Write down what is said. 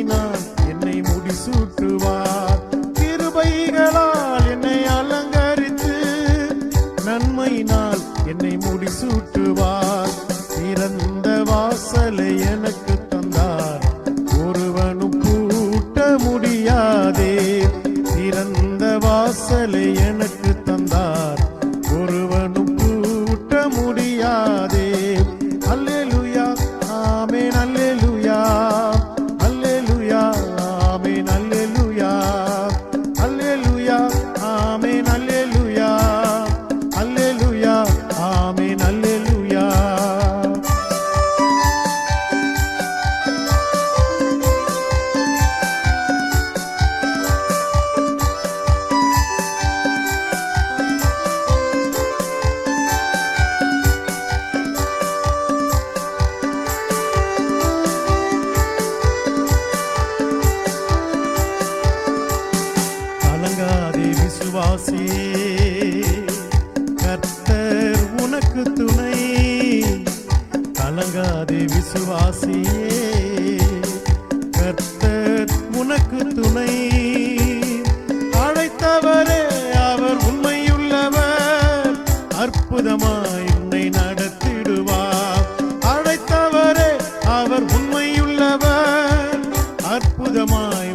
நன்மையினால் என்னை முடிசூட்டுவார். கிருபைகளால் என்னை அலங்கரித்து நன்மையினால் என்னை முடிசூட்டுவார். திறந்த வாசலை எனக்கு தந்தார். ஒருவனும் கூட்ட முடியாதே. திறந்த வாசலை எனக்கு தந்தார். ஒருவனும் கூட்ட முடியாதே. கர்த்தர் உனக்கு துணை. கலங்காதே விசுவாசியே. கர்த்தர் உனக்கு துணை. அழைத்தவரே அவர் உண்மையுள்ளவர். அற்புதமாய் உன்னை நடத்திடுவார். அழைத்தவரே அவர் உண்மையுள்ளவர். அற்புதமாய்